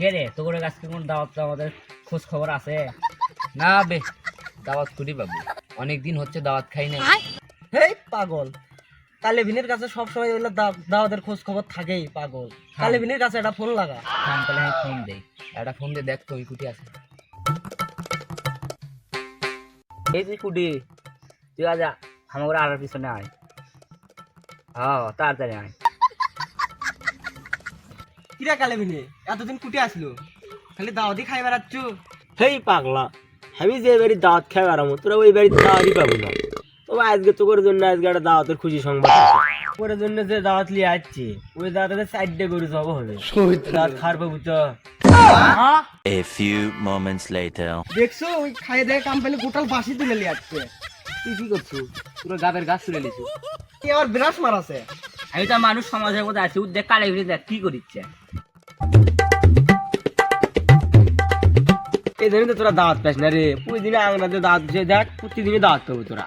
কে রে? তোর কাছে কোনো দাওয়াত আমাদের খোঁজ খবর আছে? না বে দাওয়াত করি বাবু অনেক দিন হচ্ছে দাওয়াত খাই না হেই পাগল। কালেভিনের কাছে সবসময় ওগুলো দা- দাওয়াতের খোঁজ খবর থাকেই পাগল। কালেভিনের কাছে একটা ফোন লাগা। থাম তাহলে আমি ফোন দেই একটা ফোন দিয়ে দেখ তো ওই কুটি আছে। এই তুই কুটি তুই আজ আমার আর পিছনে আয়। হ্যাঁ তাড়াতাড়ি আয়। কিরা কালেভিনে এতদিন কুটে আসলো। খালি দাওয়াতই খাই বেড়াচ্ছ হেই পাগলা আমি যে বাড়ি খাই তোরা ওই বাড়িতে দাওয়াতই পাবো না। তবে আজকে তোর জন্য আজকে একটা দাওয়াতের খুশি সংবাদ আছে। জন্য যে দাওয়াত লিয়ে আসছে ওই দাওয়াতে সাইডে গরু জব হবে। দাওয়াত খার পাবো তো। A few moments later. দেখছ ওই খাই দেয় কোম্পানি গোটাল বাসি তুলে নিয়ে আসছে। তুই কি করছ? পুরো গাবের গাছ তুলে লিছু কি আবার বিরাট মারাছে। আমি তো মানুষ সমাজের মধ্যে আছি, উদ্যোগ কালে ঘুরে দেখ, কি করিচ্ছে? এই দিনে তো তোরা দাঁত পাস না রে, প্রতিদিন দিনে আংনাতে দাঁত খেয়ে দেখ, প্রতিদিনই দাঁত পাবো তোরা।